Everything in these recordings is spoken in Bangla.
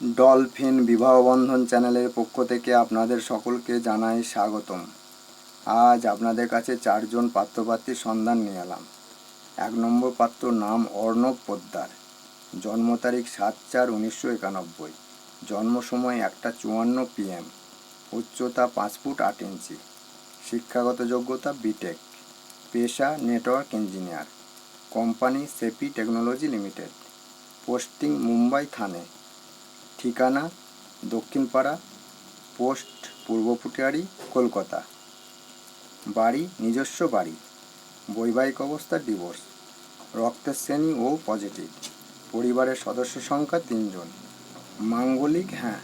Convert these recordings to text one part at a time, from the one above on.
ডলফিন বিবাহ বন্ধন চ্যানেলের পক্ষ থেকে আপনাদের সকলকে জানাই স্বাগতম। আজ আপনাদের কাছে চারজন পাত্রপাত্রীর সন্ধান নিয়ে এলাম। এক নম্বর পাত্র নাম অর্ণব পোদ্দার। জন্ম তারিখ সাত চার উনিশশো একানব্বই। জন্ম সময় একটা চুয়ান্ন পিএম। উচ্চতা পাঁচ ফুট আট ইঞ্চি। শিক্ষাগত যোগ্যতা বিটেক। পেশা network engineer. Company সেপি technology limited. Posting Mumbai Thane. ঠিকানা দক্ষিণপাড়া, পোস্ট পূর্ব পুটিয়ারি, কলকাতা। বাড়ি, নিজস্ব বাড়ি। বৈবাহিক অবস্থা ডিভোর্স রক্তের শ্রেণি ও পজিটিভ পরিবারের সদস্য সংখ্যা তিনজন। মাঙ্গলিক হ্যাঁ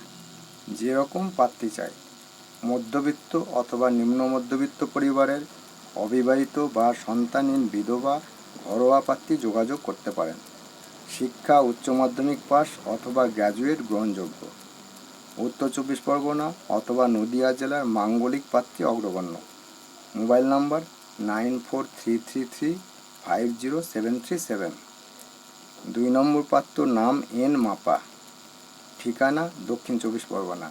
যেরকম পাত্রী চাই মধ্যবিত্ত অথবা নিম্ন মধ্যবিত্ত পরিবারের অবিবাহিত বা সন্তানহীন বিধবা, ঘরোয়া পাত্রী যোগাযোগ করতে পারেন। শিক্ষা, উচ্চ মাধ্যমিক পাস অথবা গ্র্যাজুয়েট গ্রহণযোগ্য। উত্তর চব্বিশ পরগনা অথবা নদিয়া জেলার মাঙ্গলিক পাত্রী অগ্রগণ্য। Mobile number nine four three three three five zero seven three seven. দুই নম্বর পাত্র নাম এন মাপা। ঠিকানা দক্ষিণ চব্বিশ পরগনা।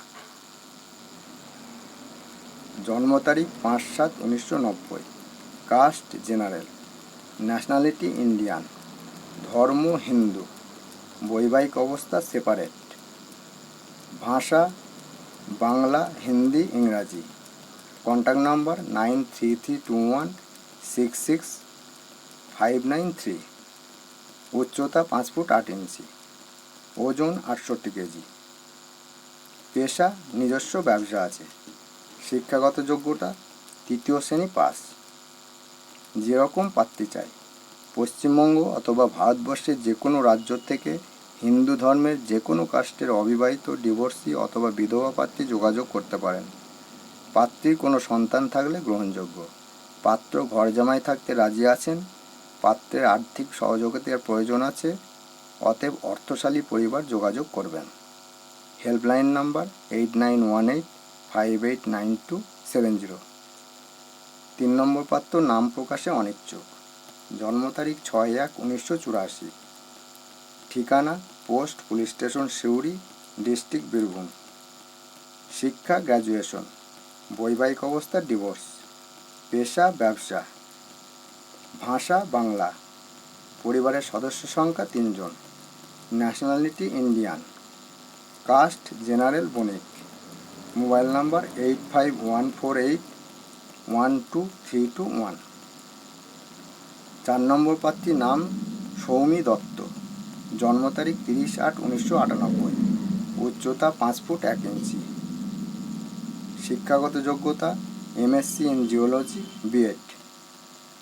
জন্ম তারিখ পাঁচ সাত উনিশশো নব্বই। Caste general. Nationality Indian. ধর্ম হিন্দু। বৈবাহিক অবস্থা সেপারেট ভাষা, বাংলা, হিন্দি, ইংরাজি। Contact number nine three three two one six six five nine three উচ্চতা পাঁচ ফুট আট ইঞ্চি। ওজন আটষট্টি কেজি। পেশা, নিজস্ব ব্যবসা আছে। শিক্ষাগত যোগ্যতা, তৃতীয় শ্রেণি পাস। যেরকম পাত্রী চাই। পশ্চিমবঙ্গ অথবা ভারতবর্ষের যে কোনো রাজ্য থেকে হিন্দু ধর্মের যে কোনো কাস্টের অবিবাহিত, ডিভোর্সি অথবা বিধবা পাত্রী যোগাযোগ করতে পারেন। পাত্রীর কোনো সন্তান থাকলে গ্রহণযোগ্য। পাত্র ঘর জামাই থাকতে রাজি আছেন, পাত্রের আর্থিক সহযোগিতার প্রয়োজন আছে, অতএব অর্থশালী পরিবার যোগাযোগ করবেন। Helpline number eight nine one eight five eight nine two seven zero তিন নম্বর পাত্র নাম প্রকাশে অনিচ্ছুক জন্ম তারিখ ছয় এক উনিশশো চুরাশি। ঠিকানা post police station Suri, district Birbhum. শিক্ষা গ্র্যাজুয়েশন, বৈবাহিক অবস্থা ডিভোর্স, পেশা ব্যবসা, ভাষা বাংলা, পরিবারের সদস্য সংখ্যা তিনজন nationality Indian caste general Banik mobile number eight five one four eight one two three two one চার নম্বর প্রার্থীর নাম সৌমি দত্ত। জন্ম তারিখ তিরিশ আট উনিশশো আটানব্বই। উচ্চতা পাঁচ ফুট এক ইঞ্চি। শিক্ষাগত যোগ্যতা এমএসসি ইন জিওলজি বিএড।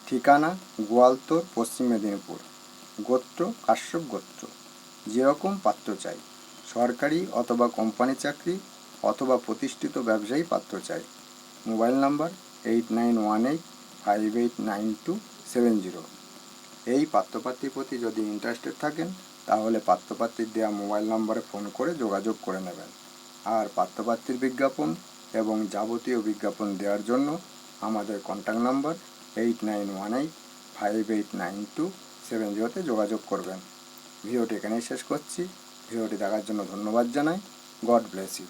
ঠিকানা গোয়ালতোর, পশ্চিম মেদিনীপুর। গোত্র কাশ্যপ গোত্র। যেরকম পাত্র চাই। সরকারি অথবা কোম্পানি চাকরি অথবা প্রতিষ্ঠিত ব্যবসায়ী পাত্র চাই। Mobile number eight nine one eight five eight nine two seven zero. এই পাত্রপাত্রীর প্রতি যদি ইন্টারেস্টেড থাকেন, তাহলে পাত্রপাত্রীর দেওয়া মোবাইল নম্বরে ফোন করে যোগাযোগ করে নেবেন। আর পাত্রপাত্রীর বিজ্ঞাপন এবং যাবতীয় বিজ্ঞাপন দেওয়ার জন্য আমাদের contact number eight nine one eight five eight nine two seven জিরোতে যোগাযোগ করবেন। ভিডিওটি এখানেই শেষ করছি। ভিডিওটি দেখার জন্য ধন্যবাদ জানাই। God bless you